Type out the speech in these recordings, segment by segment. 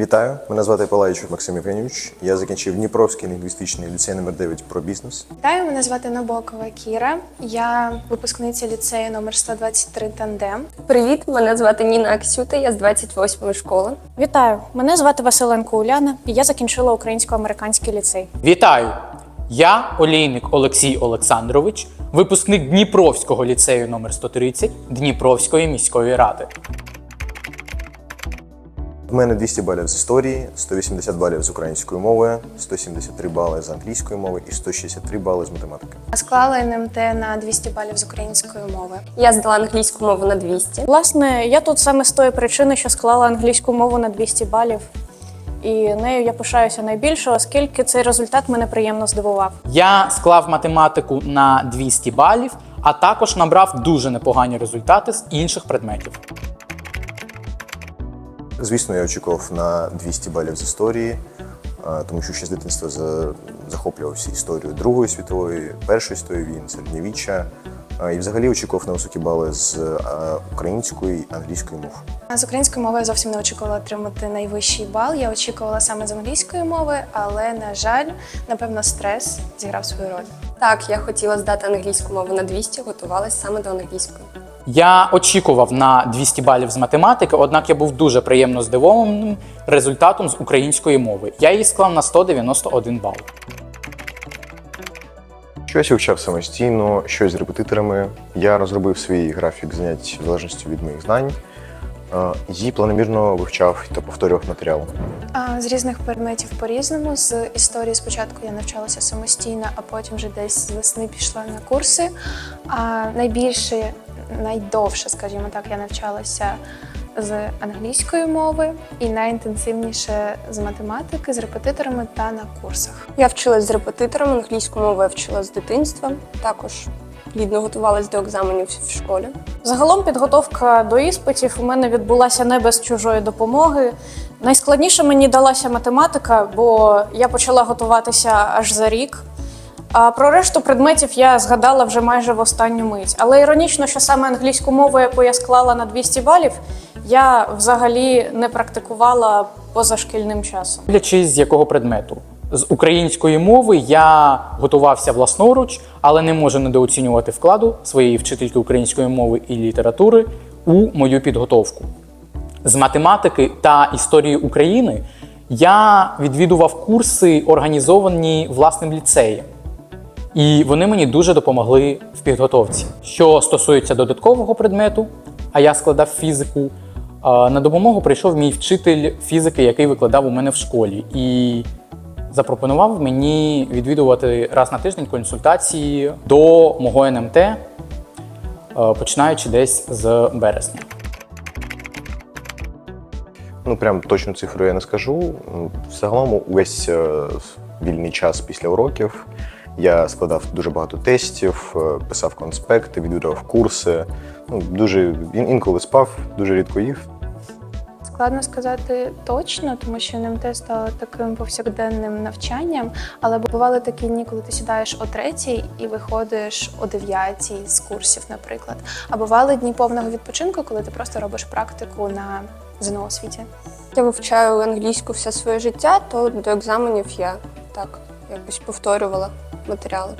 Вітаю, мене звати Палайчук Максим Євгенійович. Я закінчив Дніпровський лінгвістичний ліцей номер 9 про бізнес. Вітаю, мене звати Набокова Кіра. Я випускниця ліцею номер 123 Тандем. Привіт, мене звати Ніна Аксюта, я з 28-ї школи. Вітаю! Мене звати Василенко Уляна, і я закінчила українсько-американський ліцей. Вітаю! Я Олійник Олексій Олександрович, випускник Дніпровського ліцею номер 130 Дніпровської міської ради. В мене 200 балів з історії, 180 балів з української мови, 173 бали з англійської мови і 163 бали з математики. Склала НМТ на 200 балів з української мови. Я здала англійську мову на 200. Власне, я тут саме з тої причини, що склала англійську мову на 200 балів, і нею я пишаюся найбільше, оскільки цей результат мене приємно здивував. Я склав математику на 200 балів, а також набрав дуже непогані результати з інших предметів. Звісно, я очікував на 200 балів з історії, тому що ще з дитинства захоплювався історією Другої світової, Першої світової війни, середньовіччя. І взагалі очікував на високі бали з української і англійської мов. З української мови я зовсім не очікувала отримати найвищий бал. Я очікувала саме з англійської мови, але на жаль, напевно, стрес зіграв свою роль. Так, я хотіла здати англійську мову на 200, готувалася саме до англійської. Я очікував на 200 балів з математики, однак я був дуже приємно здивованим результатом з української мови. Я її склав на 191 бал. Щось я вивчав самостійно, щось з репетиторами. Я розробив свій графік занять в залежності від моїх знань. І планомірно вивчав та повторював матеріал. З різних предметів по-різному. З історії спочатку я навчалася самостійно, а потім вже десь з весни пішла на курси. А найбільше, найдовше, скажімо так, я навчалася з англійської мови і найінтенсивніше з математики, з репетиторами та на курсах. Я вчилась з репетитором, англійську мову я вчила з дитинства. Також плідно готувалась до екзаменів в школі. Загалом підготовка до іспитів у мене відбулася не без чужої допомоги. Найскладніше мені далася математика, бо я почала готуватися аж за рік. А про решту предметів я згадала вже майже в останню мить. Але іронічно, що саме англійську мову, яку я склала на 200 балів, я взагалі не практикувала позашкільним часом. Дивлячись, з якого предмету. З української мови я готувався власноруч, але не можу недооцінювати вкладу своєї вчительки української мови і літератури у мою підготовку. З математики та історії України я відвідував курси, організовані власним ліцеєм. І вони мені дуже допомогли в підготовці. Що стосується додаткового предмету, а я складав фізику, е, на допомогу прийшов мій вчитель фізики, який викладав у мене в школі, і запропонував мені відвідувати раз на тиждень консультації до мого НМТ, е, починаючи десь з березня. Ну, прям точну цифру я не скажу. Загалом увесь е, вільний час після уроків я складав дуже багато тестів, е, писав конспекти, відвідував курси. Ну, дуже інколи спав, дуже рідко їв. Складно сказати точно, тому що НМТ стало таким повсякденним навчанням. Але бували такі дні, коли ти сідаєш о третій і виходиш о дев'ятій з курсів, наприклад. А бували дні повного відпочинку, коли ти просто робиш практику на ЗНО освіті. Я вивчаю англійську все своє життя, то до екзаменів я так якось повторювала матеріали.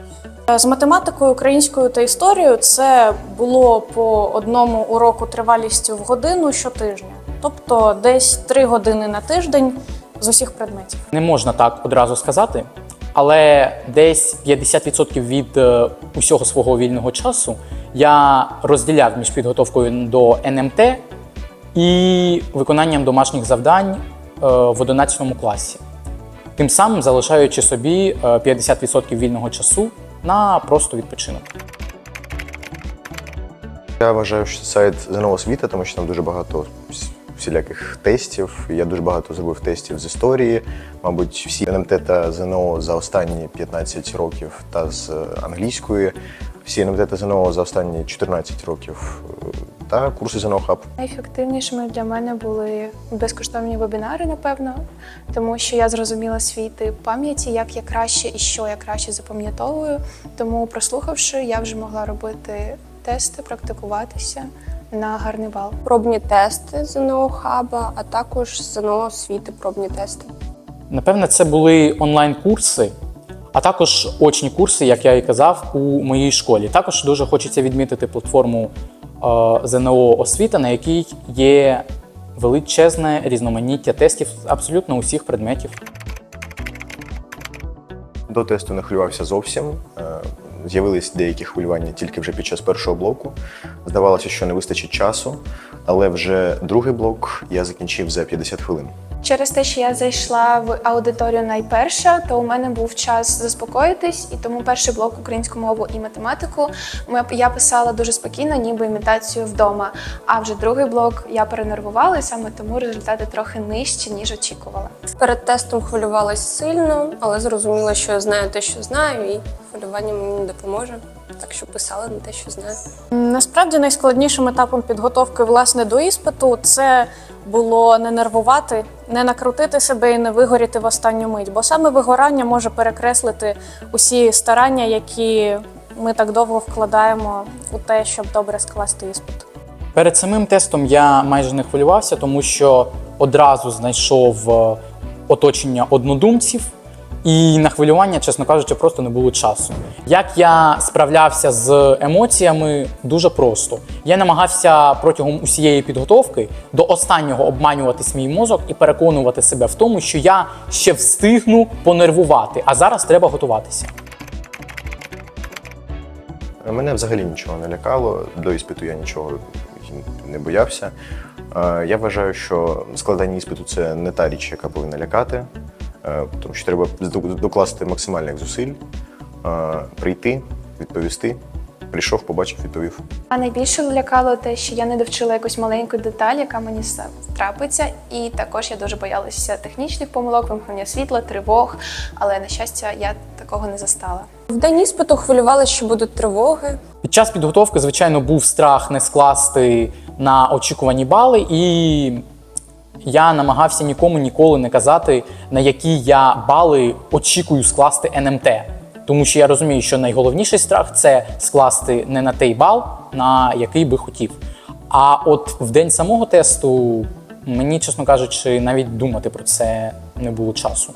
З математикою, українською та історією це було по одному уроку тривалістю в годину щотижня, тобто десь три години на тиждень з усіх предметів. Не можна так одразу сказати, але десь 50% від е, усього свого вільного часу я розділяв між підготовкою до НМТ і виконанням домашніх завдань е, в 11 класі. Тим самим залишаючи собі е, 50% вільного часу на просто відпочинок. Я вважаю, що це сайт ЗНО освіта, тому що там дуже багато всіляких тестів. Я дуже багато зробив тестів з історії. Мабуть, всі НМТ та ЗНО за останні 15 років та з англійської. Всі НМТ та ЗНО за останні 14 років е, та курси ЗНО Хаб. Найефективнішими для мене були безкоштовні вебінари, напевно, тому що я зрозуміла свій тип пам'яті, як я краще і що я краще запам'ятовую. Тому, прослухавши, я вже могла робити тести, практикуватися на гарний бал. Пробні тести ЗНО Хаба, а також ЗНО освіти пробні тести. Напевне, це були онлайн-курси, а також очні курси, як я і казав, у моїй школі. Також дуже хочеться відмітити платформу е, ЗНО освіта, на якій є величезне різноманіття тестів з абсолютно усіх предметів. До тесту не хвилювався зовсім. З'явились деякі хвилювання тільки вже під час першого блоку. Здавалося, що не вистачить часу, але вже другий блок я закінчив за 50 хвилин. Через те, що я зайшла в аудиторію найперша, то у мене був час заспокоїтись, і тому перший блок українську мову і математику ми- я писала дуже спокійно, ніби імітацію вдома. А вже другий блок я перенервувала, і саме тому результати трохи нижчі, ніж очікувала. Перед тестом хвилювалась сильно, але зрозуміла, що я знаю те, що знаю, і хвилювання мені не допоможе. Так що писала на те, що знаю. Насправді найскладнішим етапом підготовки власне до іспиту це було не нервувати, не накрутити себе і не вигоріти в останню мить, бо саме вигорання може перекреслити усі старання, які ми так довго вкладаємо у те, щоб добре скласти іспит. Перед самим тестом я майже не хвилювався, тому що одразу знайшов е, оточення однодумців, і на хвилювання, чесно кажучи, просто не було часу. Як я справлявся з емоціями, дуже просто. Я намагався протягом усієї підготовки до останнього обманювати свій мозок і переконувати себе в тому, що я ще встигну понервувати, а зараз треба готуватися. Мене взагалі нічого не лякало. До іспиту я нічого не боявся. Е, Я вважаю, що складання іспиту це не та річ, яка повинна лякати, тому що треба докласти максимальних зусиль, е, прийти, відповісти. Прийшов, побачив, відповів. А найбільше лякало те, що я не довчила якусь маленьку деталь, яка мені трапиться. І також я дуже боялася технічних помилок, вимкнення світла, тривог. Але на щастя, я такого не застала. В день іспиту хвилювалася, що будуть тривоги. Під час підготовки, звичайно, був страх не скласти на очікувані бали, і я намагався нікому ніколи не казати, на які я бали очікую скласти НМТ. Тому що я розумію, що найголовніший страх це скласти не на той бал, на який би хотів. А от в день самого тесту мені, чесно кажучи, навіть думати про це не було часу.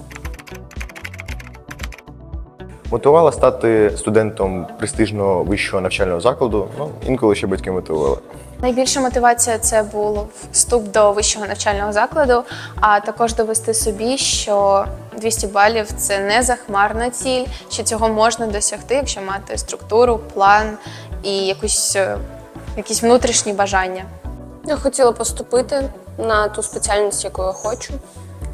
Мотивувала стати студентом престижного вищого навчального закладу. Ну, інколи ще батьки мотивували. Найбільша мотивація це був вступ до вищого навчального закладу, а також довести собі, що 200 балів це не захмарна ціль, що цього можна досягти, якщо мати структуру, план і якусь, е, якісь внутрішні бажання. Я хотіла поступити на ту спеціальність, яку я хочу,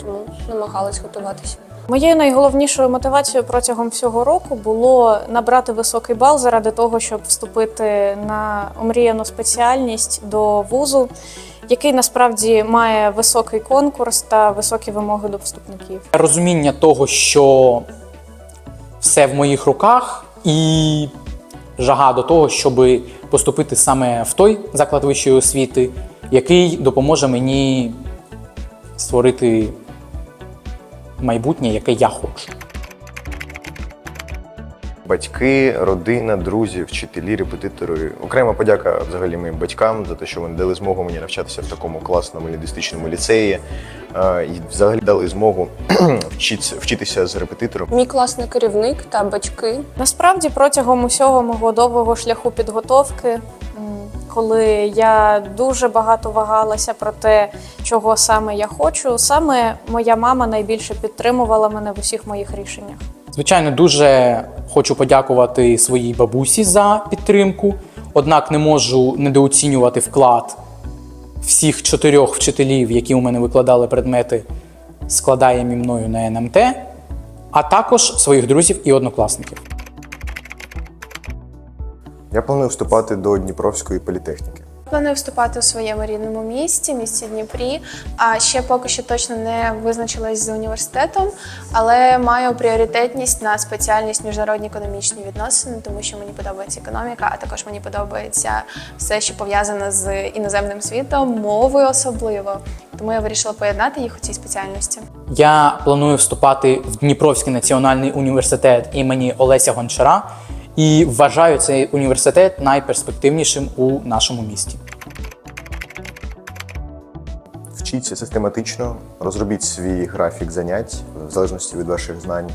тому намагалась готуватися. Моєю найголовнішою мотивацією протягом всього року було набрати високий бал заради того, щоб вступити на омріяну спеціальність до вузу, який насправді має високий конкурс та високі вимоги до вступників. розуміння того, що все в моїх руках, і жага до того, щоб поступити саме в той заклад вищої освіти, який допоможе мені створити майбутнє, яке я хочу. Батьки, родина, друзі, вчителі, репетитори. Окрема подяка взагалі моїм батькам за те, що вони дали змогу мені навчатися в такому класному лінгвістичному ліцеї. І взагалі дали змогу вчитися, вчитися з репетитором. Мій класний керівник та батьки Насправді, протягом усього мого довгого шляху підготовки, коли я дуже багато вагалася про те, чого саме я хочу, саме моя мама найбільше підтримувала мене в усіх моїх рішеннях. Звичайно, дуже хочу подякувати своїй бабусі за підтримку, однак не можу недооцінювати вклад всіх чотирьох вчителів, які у мене викладали предмети, складаємі мною на НМТ, а також своїх друзів і однокласників. Я планую вступати до Дніпровської політехніки. Планую вступати у своєму рідному місті, місті Дніпрі. А ще поки що точно не визначилась з університетом, але маю пріоритетність на спеціальність міжнародні економічні відносини, тому що мені подобається економіка, а також мені подобається все, що пов'язане з іноземним світом, мовою особливо. Тому я вирішила поєднати їх у цій спеціальності. Я планую вступати в Дніпровський національний університет імені Олеся Гончара і вважаю цей університет найперспективнішим у нашому місті. Вчіться систематично, розробіть свій графік занять в залежності від ваших знань.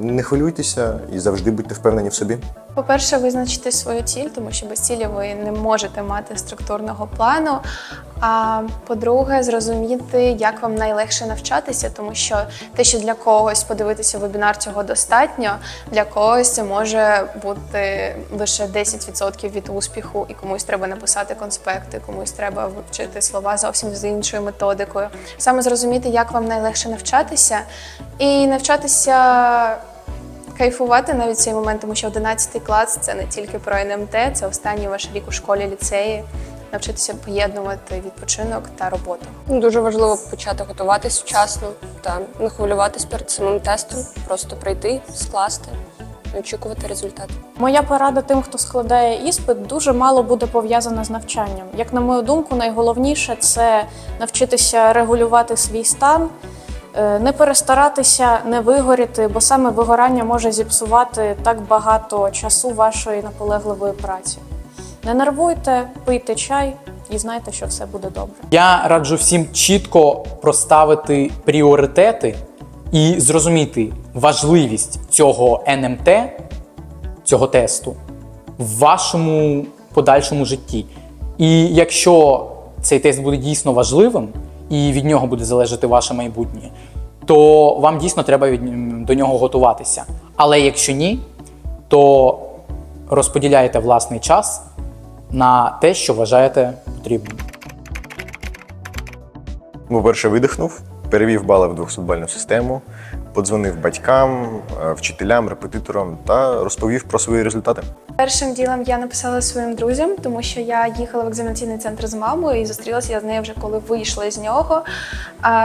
Не хвилюйтеся і завжди будьте впевнені в собі. По-перше, визначити свою ціль, тому що без цілі ви не можете мати структурного плану. А по-друге, зрозуміти, як вам найлегше навчатися, тому що те, що для когось подивитися вебінар цього достатньо, для когось це може бути лише 10% від успіху, і комусь треба написати конспекти, комусь треба вивчити слова зовсім з іншою методикою. Саме зрозуміти, як вам найлегше навчатися, і навчатися кайфувати навіть цей момент, тому що 11 клас це не тільки про НМТ, це останній ваш рік у школі, ліцеї. Навчитися поєднувати відпочинок та роботу. Дуже важливо почати готуватись вчасно та не хвилюватись перед самим тестом, просто прийти, скласти і очікувати результат. Моя порада тим, хто складає іспит, дуже мало буде пов'язана з навчанням. Як на мою думку, найголовніше це навчитися регулювати свій стан, не перестаратися, не вигоріти, бо саме вигорання може зіпсувати так багато часу вашої наполегливої праці. Не нервуйте, пийте чай і знайте, що все буде добре. Я раджу всім чітко проставити пріоритети і зрозуміти важливість цього НМТ, цього тесту в вашому подальшому житті. І якщо цей тест буде дійсно важливим і від нього буде залежати ваше майбутнє, то вам дійсно треба від, до нього готуватися. Але якщо ні, то розподіляєте власний час на те, що вважаєте потрібним. По-перше, видихнув, перевів бали в 200-бальну систему, подзвонив батькам, е, вчителям, репетиторам та розповів про свої результати. Першим ділом я написала своїм друзям, тому що я їхала в екзаменаційний центр з мамою і зустрілася я з нею вже коли вийшла з нього.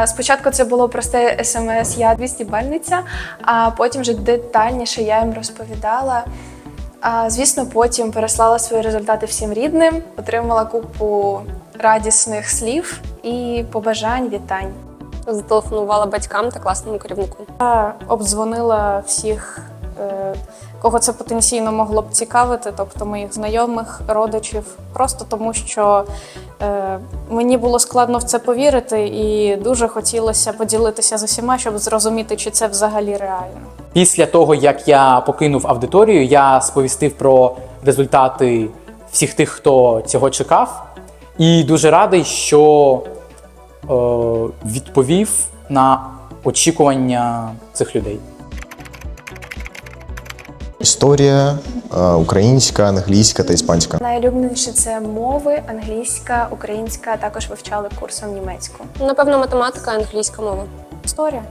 Спочатку це було просте смс Я 200-бальниця, а потім вже детальніше я їм розповідала. А, звісно, потім переслала свої результати всім рідним, отримала купу радісних слів і побажань, вітань. Зателефонувала батькам та класному керівнику. Я обдзвонила всіх, е, кого це потенційно могло б цікавити, тобто моїх знайомих, родичів, просто тому що е, мені було складно в це повірити, і дуже хотілося поділитися з усіма, щоб зрозуміти, чи це взагалі реально. Після того, як я покинув аудиторію, я сповістив про результати всіх тих, хто цього чекав, і дуже радий, що відповів на очікування цих людей. Історія е, українська, англійська та іспанська. Найулюбленіше це мови, англійська, українська, також вивчали курсом німецьку. Напевно, математика, англійська мова. Історія.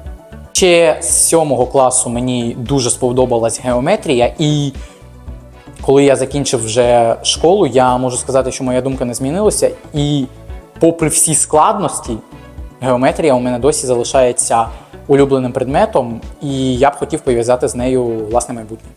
Ще з сьомого класу мені дуже сподобалась геометрія, і коли я закінчив вже школу, я можу сказати, що моя думка не змінилася. І попри всі складності, геометрія у мене досі залишається улюбленим предметом, і я б хотів пов'язати з нею власне майбутнє.